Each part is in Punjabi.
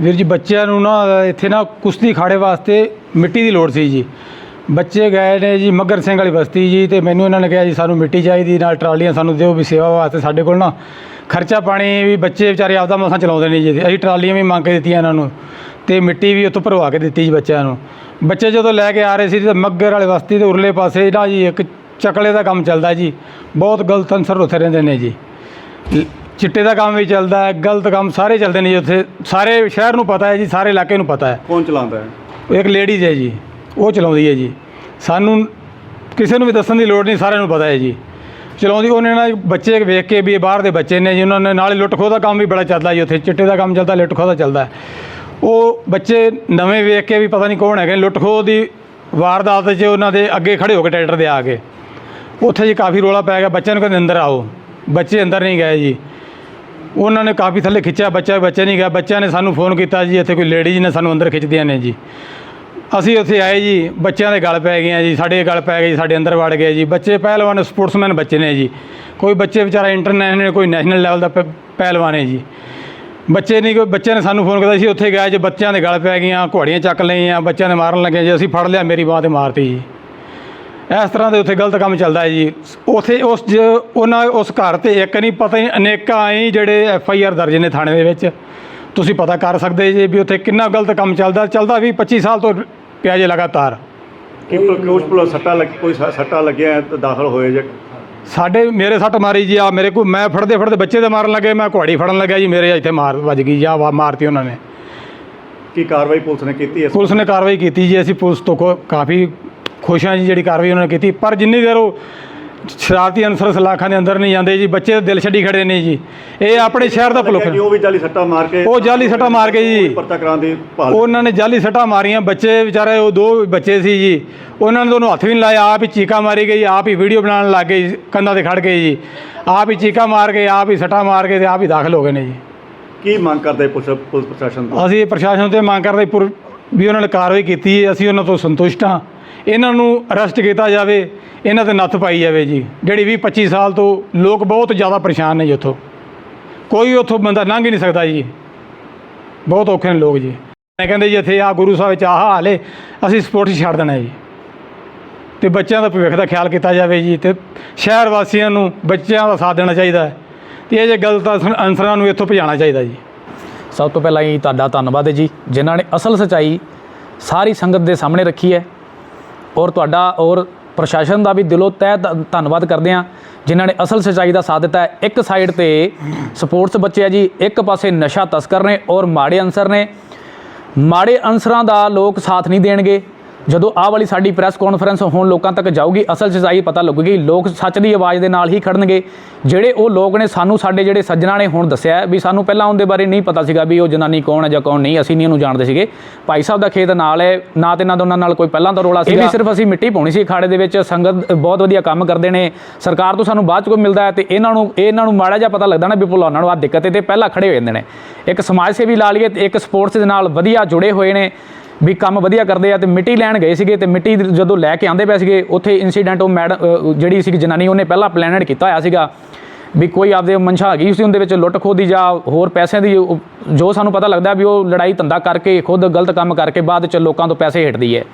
ਵੀਰ ਜੀ, ਬੱਚਿਆਂ ਨੂੰ ਨਾ, ਇੱਥੇ ਨਾ ਕੁਸ਼ਤੀ ਖਾੜੇ ਵਾਸਤੇ ਮਿੱਟੀ ਦੀ ਲੋੜ ਸੀ ਜੀ। ਬੱਚੇ ਗਏ ਨੇ ਜੀ ਮੱਗਰ ਸਿੰਘ ਵਾਲੀ ਬਸਤੀ ਜੀ, ਤੇ ਮੈਨੂੰ ਇਹਨਾਂ ਨੇ ਕਿਹਾ ਜੀ, ਸਾਨੂੰ ਮਿੱਟੀ ਚਾਹੀਦੀ, ਨਾਲ ਟਰਾਲੀਆਂ ਸਾਨੂੰ ਦਿਓ ਵੀ ਸੇਵਾ ਵਾਸਤੇ ਸਾਡੇ ਕੋਲ ਨਾ। ਖਰਚਾ ਪਾਣੀ ਵੀ ਬੱਚੇ ਵਿਚਾਰੇ ਆਪਦਾ ਮਸਾਂ ਚਲਾਉਂਦੇ ਨੇ ਜੀ। ਅਸੀਂ ਟਰਾਲੀਆਂ ਵੀ ਮੰਗ ਕੇ ਦਿੱਤੀਆਂ ਇਹਨਾਂ ਨੂੰ, ਤੇ ਮਿੱਟੀ ਵੀ ਉੱਥੋਂ ਭਰਵਾ ਕੇ ਦਿੱਤੀ ਜੀ ਬੱਚਿਆਂ ਨੂੰ। ਬੱਚੇ ਜਦੋਂ ਲੈ ਕੇ ਆ ਰਹੇ ਸੀ, ਤੇ ਮੱਗਰ ਵਾਲੇ ਬਸਤੀ ਦੇ ਉਰਲੇ ਪਾਸੇ ਨਾ ਜੀ, ਇੱਕ ਚਕਲੇ ਦਾ ਕੰਮ ਚੱਲਦਾ ਜੀ। ਬਹੁਤ ਗਲਤ ਅਨਸਰ ਉੱਥੇ ਰਹਿੰਦੇ ਨੇ ਜੀ। ਚਿੱਟੇ ਦਾ ਕੰਮ ਵੀ ਚੱਲਦਾ ਹੈ ਗਲਤ ਕੰਮ ਸਾਰੇ ਚੱਲਦੇ ਨੇ ਜੀ ਉੱਥੇ। ਸਾਰੇ ਸ਼ਹਿਰ ਨੂੰ ਪਤਾ ਹੈ ਜੀ ਸਾਰੇ ਇਲਾਕੇ ਨੂੰ ਪਤਾ ਹੈ। ਕੌਣ ਚਲਾਉਂਦਾ ਹੈ? ਇੱਕ ਲੇਡੀਜ਼ ਹੈ ਜੀ ਉਹ ਚਲਾਉਂਦੀ ਹੈ ਜੀ। ਸਾਨੂੰ ਕਿਸੇ ਨੂੰ ਵੀ ਦੱਸਣ ਦੀ ਲੋੜ ਨਹੀਂ ਸਾਰਿਆਂ ਨੂੰ ਪਤਾ ਹੈ ਜੀ। ਚਲਾਉਂਦੀ ਉਹਨੇ ਨਾ ਬੱਚੇ ਵੇਖ ਕੇ ਵੀ ਇਹ ਬਾਹਰ ਦੇ ਬੱਚੇ ਨੇ ਜੀ ਉਹਨਾਂ ਨੇ ਨਾਲੇ ਲੁੱਟ ਖੋਹ ਦਾ ਕੰਮ ਵੀ ਬੜਾ ਚੱਲਦਾ ਜੀ ਉੱਥੇ। ਚਿੱਟੇ ਦਾ ਕੰਮ ਚੱਲਦਾ ਲੁੱਟ ਖੋਹ ਦਾ ਚੱਲਦਾ। ਹੈ। ਉਹ ਬੱਚੇ ਨਵੇਂ ਵੇਖ ਕੇ ਵੀ ਪਤਾ ਨਹੀਂ ਕੌਣ ਹੈਗੇ ਲੁੱਟ ਖੋਹ ਦੀ ਵਾਰਦਾਤ 'ਚ ਉਹਨਾਂ ਦੇ ਅੱਗੇ ਖੜੇ ਹੋ ਕੇ ਟਰੈਕਟਰ ਦੇ ਆ ਕੇ ਉੱਥੇ ਜੀ ਕਾਫੀ ਰੋਲਾ ਪੈ ਗਿਆ ਬੱਚਿਆਂ ਨੂੰ ਕਹਿੰਦੇ ਅੰਦਰ ਆਓ। ਬੱਚੇ ਅੰਦਰ ਨਹੀਂ ਗਏ ਜੀ। ਉਹਨਾਂ ਨੇ ਕਾਫੀ ਥੱਲੇ ਖਿੱਚਿਆ, ਬੱਚਾ ਬੱਚਾ ਨਹੀਂ ਗਿਆ। ਬੱਚਿਆਂ ਨੇ ਸਾਨੂੰ ਫੋਨ ਕੀਤਾ ਜੀ, ਇੱਥੇ ਕੋਈ ਲੇਡੀਜ਼ ਨੇ ਸਾਨੂੰ ਅੰਦਰ ਖਿੱਚਦੀਆਂ ਨੇ ਜੀ। ਅਸੀਂ ਉੱਥੇ ਆਏ ਜੀ, ਬੱਚਿਆਂ ਦੇ ਗਲ ਪੈ ਗਏ ਜੀ, ਸਾਡੇ ਗਲ ਪੈ ਗਏ ਜੀ, ਸਾਡੇ ਅੰਦਰ ਵੜ ਗਏ ਜੀ। ਬੱਚੇ ਪਹਿਲਵਾਨ, ਸਪੋਰਟਸਮੈਨ ਬੱਚੇ ਨੇ ਜੀ। ਕੋਈ ਬੱਚੇ ਵਿਚਾਰਾ ਇੰਟਰਨੈਸ਼ਨਲ ਕੋਈ ਨੈਸ਼ਨਲ ਲੈਵਲ ਦਾ ਪ- ਪਹਿਲਵਾਨ ਹੈ ਜੀ। ਬੱਚੇ ਨਹੀਂ ਕੋਈ, ਬੱਚਿਆਂ ਨੇ ਸਾਨੂੰ ਫੋਨ ਕੀਤਾ ਸੀ ਉੱਥੇ ਗਏ ਜੀ, ਬੱਚਿਆਂ ਦੇ ਗਲ ਪੈ ਗਈਆਂ, ਘੋੜੀਆਂ ਚੱਕ ਲਈਆਂ, ਬੱਚਿਆਂ ਨੇ ਮਾਰਨ ਲੱਗੇ ਜੀ। ਅਸੀਂ ਫੜ ਲਿਆ, ਮੇਰੀ ਬਾਹ ਤੇ ਮਾਰਤੀ ਜੀ। ਇਸ ਤਰ੍ਹਾਂ ਦੇ ਉੱਥੇ ਗਲਤ ਕੰਮ ਚੱਲਦਾ ਹੈ ਜੀ। ਉੱਥੇ ਉਸ ਉਹਨਾਂ ਉਸ ਘਰ ਤੇ ਇੱਕ ਨਹੀਂ ਪਤਾ ਹੀ ਅਨੇਕਾਂ ਹੀ ਜਿਹੜੇ ਐਫ ਆਈ ਆਰ ਦਰਜ ਨੇ ਥਾਣੇ ਦੇ ਵਿੱਚ। ਤੁਸੀਂ ਪਤਾ ਕਰ ਸਕਦੇ ਜੀ ਵੀ ਉੱਥੇ ਕਿੰਨਾ ਗਲਤ ਕੰਮ ਚੱਲਦਾ ਚੱਲਦਾ ਵੀ 25 ਸਾਲ ਤੋਂ ਪਿਆ ਜੇ ਲਗਾਤਾਰ। ਕਿ ਕੁਝ ਪੁਲ ਸੱਟਾ ਲੱਗ ਕੋਈ ਸੱਟਾ ਲੱਗਿਆ ਹੈ ਤਾਂ ਦਾਖਲ ਹੋਏ ਜੇ? ਸਾਡੇ ਮੇਰੇ ਸੱਟ ਮਾਰੀ ਜੀ ਆ ਮੇਰੇ ਕੋ ਮੈਂ ਫੜਦੇ ਫੜਦੇ ਬੱਚੇ ਦੇ ਮਾਰਨ ਲੱਗੇ ਮੈਂ ਕੁਹਾੜੀ ਫੜਨ ਲੱਗਿਆ ਜੀ ਮੇਰੇ ਇੱਥੇ ਮਾਰ ਵੱਜ ਗਈ ਜਾਂ ਵਾ- ਮਾਰਤੀ ਉਹਨਾਂ ਨੇ। ਕੀ ਕਾਰਵਾਈ ਪੁਲਿਸ ਨੇ ਕੀਤੀ ਇਸ ਪੁਲਿਸ ਨੇ ਕਾਰਵਾਈ ਕੀਤੀ ਜੀ ਅਸੀਂ ਪੁਲਿਸ ਤੋਂ ਕਾਫੀ ਖੁਸ਼ ਹਾਂ ਜੀ ਜਿਹੜੀ ਕਾਰਵਾਈ ਉਹਨਾਂ ਨੇ ਕੀਤੀ। ਪਰ ਜਿੰਨੀ ਦੇਰ ਉਹ ਸ਼ਰਾਰਤੀ ਅਨਸਰ ਸਲਾਖਾਂ ਦੇ ਅੰਦਰ ਨਹੀਂ ਜਾਂਦੇ ਜੀ ਬੱਚੇ ਦਿਲ ਛੱਡੀ ਖੜੇ ਨੇ ਜੀ। ਇਹ ਆਪਣੇ ਸ਼ਹਿਰ ਦਾ ਭੁਲਕ ਕਿ ਉਹ ਵੀ ਜਾਲੀ ਸੱਟਾ ਮਾਰ ਕੇ ਉਹ ਜਾਲੀ ਸੱਟਾ ਮਾਰ ਕੇ ਜੀ। ਪਰਚਾ ਕਰਾਉਣ ਦੀ ਭਾਲ ਉਹਨਾਂ ਨੇ ਜਾਲੀ ਸੱਟਾਂ ਮਾਰੀਆਂ। ਬੱਚੇ ਵਿਚਾਰੇ ਉਹ ਦੋ ਬੱਚੇ ਸੀ ਜੀ। ਉਹਨਾਂ ਨੇ ਦੋਨੋਂ ਹੱਥ ਵੀ ਨਹੀਂ ਲਾਇਆ। ਆਪ ਹੀ ਚੀਕਾ ਮਾਰੀ ਗਈ ਆਪ ਹੀ ਵੀਡੀਓ ਬਣਾਉਣ ਲੱਗ ਗਏ ਕੰਧਾਂ ਤੇ ਖੜ ਕੇ ਜੀ। ਆਪ ਹੀ ਚੀਕਾ ਮਾਰ ਕੇ ਆਪ ਹੀ ਸੱਟਾਂ ਮਾਰ ਕੇ ਤੇ ਆਪ ਹੀ ਦਾਖਲ ਹੋ ਗਏ ਨੇ ਜੀ। ਕੀ ਮੰਗ ਕਰਦੇ ਪੁਲਿਸ ਪੁਲਿਸ ਪ੍ਰਸ਼ਾਸਨ ਤੋਂ? ਅਸੀਂ ਪ੍ਰਸ਼ਾਸਨ ਤੇ ਮੰਗ ਕਰਦੇ ਵੀ ਉਹਨਾਂ ਨੇ ਕਾਰਵਾਈ ਕੀਤੀ ਹੈ। ਅਸੀਂ ਉਹਨਾਂ ਤੋਂ ਸੰਤੁਸ਼ਟ ਹਾਂ। ਇਹਨਾਂ ਨੂੰ ਅਰੈਸਟ ਕੀਤਾ ਜਾਵੇ, ਇਹਨਾਂ ਤੇ ਨੱਥ ਪਾਈ ਜਾਵੇ ਜੀ। ਜਿਹੜੀ 20 25 ਸਾਲ ਤੋਂ ਲੋਕ ਬਹੁਤ ਜ਼ਿਆਦਾ ਪਰੇਸ਼ਾਨ ਨੇ ਜੀ ਉੱਥੋਂ। ਕੋਈ ਉੱਥੋਂ ਬੰਦਾ ਲੰਘ ਹੀ ਨਹੀਂ ਸਕਦਾ ਜੀ। ਬਹੁਤ ਔਖੇ ਨੇ ਲੋਕ ਜੀ। ਮੈਂ ਕਹਿੰਦੇ ਜੀ ਇੱਥੇ ਆ ਗੁਰੂ ਸਾਹਿਬ ਵਿੱਚ ਆਹ ਹਾਲ ਏ, ਅਸੀਂ ਸਪੋਰਟ ਛੱਡ ਦੇਣਾ ਜੀ। ਤੇ ਬੱਚਿਆਂ ਦਾ ਭਵਿੱਖ ਦਾ ਖਿਆਲ ਕੀਤਾ ਜਾਵੇ ਜੀ ਤੇ ਸ਼ਹਿਰ ਵਾਸੀਆਂ ਨੂੰ ਬੱਚਿਆਂ ਦਾ ਸਾਥ ਦੇਣਾ ਚਾਹੀਦਾ ਹੈ। ਤੇ ਇਹ ਜੇ ਗਲਤ ਅਨਸਰਾਂ ਨੂੰ ਇੱਥੋਂ ਭਜਾਉਣਾ ਚਾਹੀਦਾ ਜੀ। ਸਭ ਤੋਂ ਪਹਿਲਾਂ ਹੀ ਤੁਹਾਡਾ ਧੰਨਵਾਦ ਹੈ ਜੀ, ਜਿਨ੍ਹਾਂ ਨੇ ਅਸਲ ਸਚਾਈ ਸਾਰੀ ਸੰਗਤ ਦੇ ਸਾਹਮਣੇ ਰੱਖੀ ਹੈ। ਔਰ ਤੁਹਾਡਾ ਔਰ ਪ੍ਰਸ਼ਾਸਨ ਦਾ ਵੀ ਦਿਲੋਂ ਤਹਿ ਧੰਨਵਾਦ ਕਰਦੇ ਹਾਂ, ਜਿਨ੍ਹਾਂ ਨੇ ਅਸਲ ਸਚਾਈ ਦਾ ਸਾਥ ਦਿੱਤਾ ਇੱਕ ਸਾਈਡ ਤੇ ਸਪੋਰਟਸ ਬੱਚੇ ਆ ਜੀ, ਇੱਕ ਪਾਸੇ ਨਸ਼ਾ ਤਸਕਰ ਨੇ ਔਰ ਮਾੜੇ ਅਨਸਰ ਨੇ। ਮਾੜੇ ਅਨਸਰਾਂ ਦਾ ਲੋਕ ਸਾਥ ਨਹੀਂ ਦੇਣਗੇ। ਜਦੋਂ ਆਹ ਵਾਲੀ ਸਾਡੀ ਪ੍ਰੈਸ ਕਾਨਫਰੰਸ ਹੁਣ ਲੋਕਾਂ ਤੱਕ ਜਾਊਗੀ ਅਸਲ ਸਚਾਈ ਪਤਾ ਲੱਗੂਗੀ ਲੋਕ ਸੱਚ ਦੀ ਆਵਾਜ਼ ਦੇ ਨਾਲ ਹੀ ਖੜਨਗੇ। ਜਿਹੜੇ ਉਹ ਲੋਕ ਨੇ ਸਾਨੂੰ ਸਾਡੇ ਜਿਹੜੇ ਸੱਜਣਾ ਨੇ ਹੁਣ ਦੱਸਿਆ ਵੀ ਸਾਨੂੰ ਪਹਿਲਾਂ ਉਹਦੇ ਬਾਰੇ ਨਹੀਂ ਪਤਾ ਸੀਗਾ ਵੀ ਉਹ ਜਨਾਨੀ ਕੌਣ ਹੈ ਜਾਂ ਕੌਣ ਨਹੀਂ ਅਸੀਂ ਨਹੀਂ ਉਹਨੂੰ ਜਾਣਦੇ ਸੀਗੇ। ਭਾਈ ਸਾਹਿਬ ਦਾ ਖੇਤ ਨਾਲ ਹੈ ਨਾ ਤੇ ਨਾ ਦੋਨਾਂ ਨਾਲ ਕੋਈ ਪਹਿਲਾਂ ਦਾ ਰੋਲਾ ਸੀ ਇਹ ਵੀ ਸਿਰਫ ਅਸੀਂ ਮਿੱਟੀ ਪਾਉਣੀ ਸੀ ਅਖਾੜੇ ਦੇ ਵਿੱਚ ਸੰਗਤ ਬਹੁਤ ਵਧੀਆ ਕੰਮ ਕਰਦੇ ਨੇ। ਸਰਕਾਰ ਤੋਂ ਸਾਨੂੰ ਬਾਅਦ ਚ ਕੋਈ ਮਿਲਦਾ ਹੈ ਤੇ ਇਹਨਾਂ ਨੂੰ ਇਹਨਾਂ ਨੂੰ ਮਾੜਾ ਜਿਹਾ ਪਤਾ ਲੱਗਦਾ ਨਾ ਵੀ ਭੁਲਾਉਣਾ ਨੂੰ ਆ ਦਿੱਕਤ ਹੈ ਤੇ ਪਹਿਲਾਂ ਖੜੇ ਹੋ ਜਾਂਦੇ ਨੇ। ਇੱਕ ਸਮਾਜ ਸੇਵੀ ਲਾ ਲਈਏ ਤੇ ਇੱਕ ਸਪੋਰਟਸ ਦੇ ਨਾਲ ਵਧੀਆ ਜੁੜੇ ਹੋਏ ਨੇ। ਵੀ ਕੰਮ ਵਧੀਆ ਕਰਦੇ ਆ ਤੇ ਮਿੱਟੀ ਲੈਣ ਗਏ ਸੀਗੇ ਤੇ ਮਿੱਟੀ ਜਦੋਂ ਲੈ ਕੇ ਆਂਦੇ ਪਏ ਸੀਗੇ, ਉੱਥੇ ਇਨਸੀਡੈਂਟ ਉਹ ਮੈਡਮ ਜਿਹੜੀ ਸੀਗੀ ਜਨਾਨੀ, ਉਹਨੇ ਪਹਿਲਾਂ ਪਲੈਨਡ ਕੀਤਾ ਹੋਇਆ ਸੀਗਾ ਵੀ ਕੋਈ ਆਪਦੇ ਮਨਸ਼ਾ ਹੈਗੀ ਸੀ ਉਹਦੇ ਵਿੱਚ ਲੁੱਟ ਖੋਹ ਦੀ ਜਾਂ ਹੋਰ ਪੈਸਿਆਂ ਦੀ ਜੋ ਸਾਨੂੰ ਪਤਾ ਲੱਗਦਾ ਵੀ ਉਹ ਲੜਾਈ ਧੰਦਾ ਕਰਕੇ, ਖੁਦ ਗਲਤ ਕੰਮ ਕਰਕੇ ਬਾਅਦ 'ਚ ਲੋਕਾਂ ਤੋਂ ਪੈਸੇ ਹੇਠਦੀ ਹੈ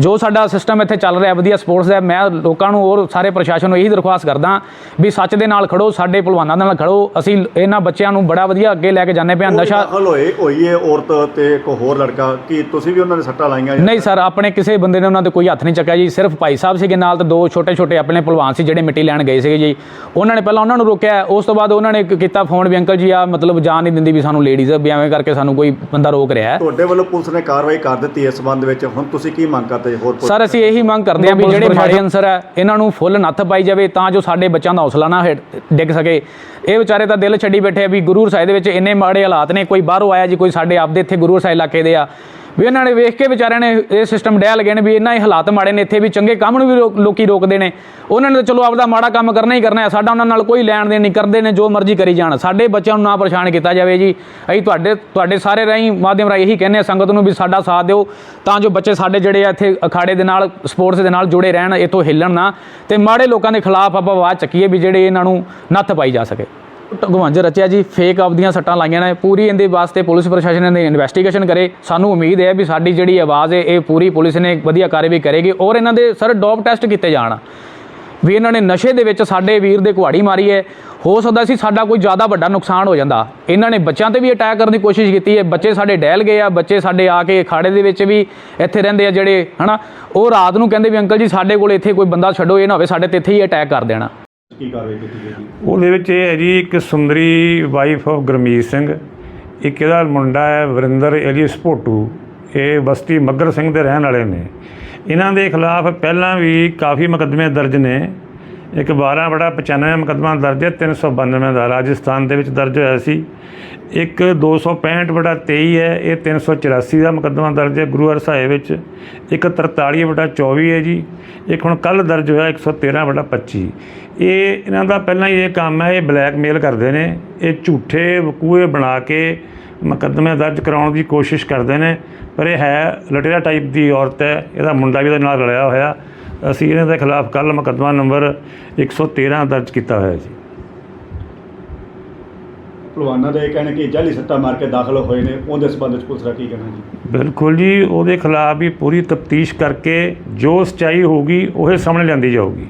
ਜੋ ਸਾਡਾ ਸਿਸਟਮ ਇੱਥੇ ਚੱਲ ਰਿਹਾ ਵਧੀਆ ਸਪੋਰਟਸ ਦਾ ਮੈਂ ਲੋਕਾਂ ਨੂੰ ਔਰ ਸਾਰੇ ਪ੍ਰਸ਼ਾਸਨ ਨੂੰ ਇਹੀ ਦਰਖਾਸਤ ਕਰਦਾ ਵੀ ਸੱਚ ਦੇ ਨਾਲ ਖੜੋ ਸਾਡੇ ਭਲਵਾਨਾਂ ਦੇ ਨਾਲ ਖੜੋ। ਅਸੀਂ ਇਹਨਾਂ ਬੱਚਿਆਂ ਨੂੰ ਬੜਾ ਵਧੀਆ ਅੱਗੇ ਲੈ ਕੇ ਜਾਂਦੇ ਪਿਆ ਨਸ਼ਾ ਦਾਖਲ ਹੋਏ ਹੋਈ ਹੈ ਔਰਤ ਤੇ ਇੱਕ ਹੋਰ ਲੜਕਾ ਕੀ ਤੁਸੀਂ ਵੀ ਉਹਨਾਂ ਨੇ ਸੱਟਾਂ ਲਾਈਆਂ ਨਹੀਂ ਸਰ ਆਪਣੇ ਕਿਸੇ ਬੰਦੇ ਨੇ ਉਹਨਾਂ ਤੇ ਕੋਈ ਹੱਥ ਨਹੀਂ ਚੱਕਿਆ ਜੀ। ਸਿਰਫ ਭਾਈ ਸਾਹਿਬ ਸੀਗੇ ਨਾਲ ਤੇ ਦੋ ਛੋਟੇ ਛੋਟੇ ਆਪਣੇ ਭਲਵਾਨ ਸੀ ਜਿਹੜੇ ਮਿੱਟੀ ਲੈਣ ਗਏ ਸੀਗੇ ਜੀ। ਉਹਨਾਂ ਨੇ ਪਹਿਲਾਂ ਉਹਨਾਂ ਨੂੰ ਰੋਕਿਆ। ਉਸ ਤੋਂ ਬਾਅਦ ਉਹਨਾਂ ਨੇ ਕੀਤਾ ਫੋਨ ਵੀ ਅੰਕਲ ਜੀ ਆ ਮਤਲਬ ਜਾਣ ਨਹੀਂ ਦਿੰਦੀ ਵੀ ਸਾਨੂੰ ਲੇਡੀਜ਼ ਵੀ ਐਵੇਂ ਕਰਕੇ ਸਾਨੂੰ ਕੋਈ ਬੰਦਾ ਰੋਕ ਰਿਹਾ ਹੈ। ਤੁਹਾਡੇ ਵੱਲੋਂ ਪੁਲਿਸ ਨੇ ਕਾਰਵਾਈ ਕਰ ਦਿੱਤੀ ਇਸ ਸੰਬੰਧ ਵਿੱਚ। ਹੁਣ ਤੁਸੀਂ ਕੀ ਮੰਗ ਕਰਦੇ ਹੋਰ ਸਰ ਅਸੀਂ ਇਹੀ ਮੰਗ ਕਰਦੇ ਹਾਂ ਵੀ ਜਿਹੜੇ ਮਾੜੇ ਅਨਸਰ ਹੈ ਇਹਨਾਂ ਨੂੰ ਫੁੱਲ ਨੱਥ ਪਾਈ ਜਾਵੇ ਤਾਂ ਜੋ ਸਾਡੇ ਬੱਚਿਆਂ ਦਾ ਹੌਸਲਾ ਨਾ ਹੇਠ- ਡਿੱਗ ਸਕੇ। ਇਹ ਵਿਚਾਰੇ ਤਾਂ ਦਿਲ ਛੱਡੀ ਬੈਠੇ ਆ ਵੀ ਗੁਰੂ ਸਾਹਿਬ ਦੇ ਵਿੱਚ ਇੰਨੇ ਮਾੜੇ ਹਾਲਾਤ ਨੇ ਕੋਈ ਬਾਹਰੋਂ ਆਇਆ ਜੀ ਕੋਈ ਸਾਡੇ ਆਪਦੇ ਇੱਥੇ ਗੁਰੂ ਸਾਹਿਬ ਇਲਾਕੇ ਦੇ ਆ। ਵੀ ਇਹਨਾਂ ਨੇ ਵੇਖ ਕੇ ਵਿਚਾਰਿਆਂ ਨੇ ਇਹ ਸਿਸਟਮ ਡਹਿ ਲਗੇ ਨੇ ਵੀ ਇਹਨਾਂ ਹੀ ਹਾਲਾਤ ਮਾੜੇ ਨੇ, ਇੱਥੇ ਵੀ ਚੰਗੇ ਕੰਮ ਨੂੰ ਵੀ ਰੋ- ਲੋਕੀ ਰੋਕਦੇ ਨੇ। ਉਹਨਾਂ ਨੇ ਤਾਂ ਚਲੋ ਆਪਦਾ ਮਾੜਾ ਕੰਮ ਕਰਨਾ ਹੀ ਕਰਨਾ ਹੈ, ਸਾਡਾ ਉਹਨਾਂ ਨਾਲ ਕੋਈ ਲੈਣ ਦੇਣ ਨਹੀਂ, ਕਰਦੇ ਨੇ ਜੋ ਮਰਜ਼ੀ ਕਰੀ ਜਾਣ। ਸਾਡੇ ਬੱਚਿਆਂ ਨੂੰ ਨਾ ਪਰੇਸ਼ਾਨ ਕੀਤਾ ਜਾਵੇ ਜੀ। ਅਸੀਂ ਤੁਹਾਡੇ ਤੁਹਾਡੇ ਸਾਰੇ ਰਾਹੀਂ ਮਾਧਿਅਮ ਰਾਹੀਂ ਇਹੀ ਕਹਿੰਦੇ ਆ ਸੰਗਤ ਨੂੰ ਵੀ ਸਾਡਾ ਸਾਥ ਦਿਓ, ਤਾਂ ਜੋ ਬੱਚੇ ਸਾਡੇ ਜਿਹੜੇ ਆ ਇੱਥੇ ਅਖਾੜੇ ਦੇ ਨਾਲ, ਸਪੋਰਟਸ ਦੇ ਨਾਲ ਜੁੜੇ ਰਹਿਣ ਇਤੋਂ ਹਿੱਲਣ ਨਾ। ਤੇ ਮਾੜੇ ਲੋਕਾਂ ਦੇ ਖਿਲਾਫ ਆਪਾਂ ਆਵਾਜ਼ ਚੱਕੀਏ ਵੀ ਜਿਹੜੇ ਇਹਨਾਂ ਨੂੰ ਨੱਥ ਪਾਈ ਜਾ ਸਕੇ। ਘੁਮੰਜ ਰਚਿਆ ਜੀ ਫੇਕ ਆਪਦੀਆਂ ਸੱਟਾਂ ਲਾਈਆਂ ਨੇ, ਪੂਰੀ ਇਹਦੇ ਵਾਸਤੇ ਪੁਲਿਸ ਪ੍ਰਸ਼ਾਸਨ ਨੇ ਇਨਵੈਸਟੀਗੇਸ਼ਨ ਕਰੇ। ਸਾਨੂੰ ਉਮੀਦ ਹੈ ਵੀ ਸਾਡੀ ਜਿਹੜੀ ਆਵਾਜ਼ ਹੈ, ਇਹ ਪੂਰੀ ਪੁਲਿਸ ਨੇ ਵਧੀਆ ਕਾਰਵਾਈ ਕਰੇਗੀ ਔਰ ਇਹਨਾਂ ਦੇ ਸਰ ਡੋਪ ਟੈਸਟ ਕੀਤੇ ਜਾਣ। ਵੀ ਇਹਨਾਂ ਨੇ ਨਸ਼ੇ ਦੇ ਵਿੱਚ ਸਾਡੇ ਵੀਰ ਦੇ ਕੁਹਾੜੀ ਮਾਰੀ ਹੈ, ਹੋ ਸਕਦਾ ਸੀ ਸਾਡਾ ਕੋਈ ਜ਼ਿਆਦਾ ਵੱਡਾ ਨੁਕਸਾਨ ਹੋ ਜਾਂਦਾ। ਇਹਨਾਂ ਨੇ ਬੱਚਿਆਂ ਤੇ ਵੀ ਅਟੈਕ ਕਰਨ ਦੀ ਕੋਸ਼ਿਸ਼ ਕੀਤੀ ਹੈ, ਬੱਚੇ ਸਾਡੇ ਡਹਿਲ ਗਏ ਆ, ਬੱਚੇ ਸਾਡੇ ਆ ਕੇ ਖਾੜੇ ਦੇ ਵਿੱਚ ਵੀ ਇੱਥੇ ਰਹਿੰਦੇ ਆ ਜਿਹੜੇ, ਹਨਾ? ਉਹ ਰਾਤ ਨੂੰ ਕਹਿੰਦੇ ਵੀ ਅੰਕਲ ਜੀ ਸਾਡੇ ਕੋਲ ਇੱਥੇ ਕੋਈ ਬੰਦਾ ਛੱਡੋ, ਇਹ ਨਾ ਹੋਵੇ ਸਾਡੇ ਤੇ ਇੱਥੇ ਹੀ ਅਟੈਕ ਕਰ ਦੇਣਾ। ਕੀ ਕਾਰਵਾਈ ਕੀਤੀ ਗਈ ਜੀ? ਉਹਦੇ ਵਿੱਚ ਇਹ ਹੈ ਜੀ, ਇੱਕ ਸੁੰਦਰੀ ਵਾਈਫ ਆਫ ਗੁਰਮੀਤ ਸਿੰਘ, ਇੱਕ ਇਹਦਾ ਮੁੰਡਾ ਹੈ ਵਰਿੰਦਰ ਏਲੀਅਸ ਭੋਟੂ, ਇਹ ਬਸਤੀ ਮੱਗਰ ਸਿੰਘ ਦੇ ਰਹਿਣ ਵਾਲੇ ਨੇ। ਇਹਨਾਂ ਦੇ ਖਿਲਾਫ ਪਹਿਲਾਂ ਵੀ ਕਾਫੀ ਮੁਕੱਦਮੇ ਦਰਜ ਨੇ। ਇੱਕ 12 ਬੜਾ 95 ਮੁਕੱਦਮਾ ਦਰਜ ਹੈ 392 ਦਾ ਰਾਜਸਥਾਨ ਦੇ ਵਿੱਚ ਦਰਜ ਹੋਇਆ ਸੀ। ਇੱਕ 265 ਬੜਾ 23 ਹੈ, ਇਹ 384 ਦਾ ਮੁਕੱਦਮਾ ਦਰਜ ਹੈ, ਗੁਰੂ ਸਾਹਿਬ ਵਿੱਚ। ਇੱਕ 43 ਬੜਾ 24 ਹੈ ਜੀ। ਇੱਕ ਹੁਣ ਕੱਲ ਦਰਜ ਹੋਇਆ 113 ਬੜਾ 25 ਇਹ ਇਹਨਾਂ ਦਾ ਪਹਿਲਾਂ ਹੀ ਇਹ ਕੰਮ ਹੈ, ਇਹ ਬਲੈਕਮੇਲ ਕਰਦੇ ਨੇ। ਇਹ ਝੂਠੇ ਵਕੂਏ ਬਣਾ ਕੇ ਮੁਕੱਦਮੇ ਦਰਜ ਕਰਾਉਣ ਦੀ ਕੋਸ਼ਿਸ਼ ਕਰਦੇ ਨੇ। ਪਰ ਇਹ ਹੈ, ਲਟੇਰਾ ਟਾਈਪ ਦੀ ਔਰਤ ਹੈ, ਇਹਦਾ ਮੁੰਡਾ ਵੀ ਇਹਦੇ ਨਾਲ ਰਲਿਆ ਹੋਇਆ। ਅਸੀਂ ਇਹਨਾਂ ਦੇ ਖਿਲਾਫ ਕੱਲ ਮੁਕੱਦਮਾ ਨੰਬਰ 113 ਦਰਜ ਕੀਤਾ ਹੋਇਆ ਜੀ। ਭਲਵਾਨਾਂ ਦਾ ਇਹ ਕਹਿਣਾ ਕਿ ਜਾਲੀ ਸੱਟਾ ਮਾਰ ਕੇ ਦਾਖਲ ਹੋਏ ਨੇ ਉਹਦੇ ਸੰਬੰਧ ਵਿੱਚ ਪੁਲਿਸ ਦਾ ਕੀ ਕਹਿਣਾ ਜੀ? ਬਿਲਕੁਲ ਜੀ ਉਹਦੇ ਖਿਲਾਫ ਵੀ ਪੂਰੀ ਤਫਤੀਸ਼ ਕਰਕੇ ਜੋ ਸਚਾਈ ਹੋਊਗੀ ਉਹ ਸਾਹਮਣੇ ਲਿਆਂਦੀ ਜਾਊਗੀ।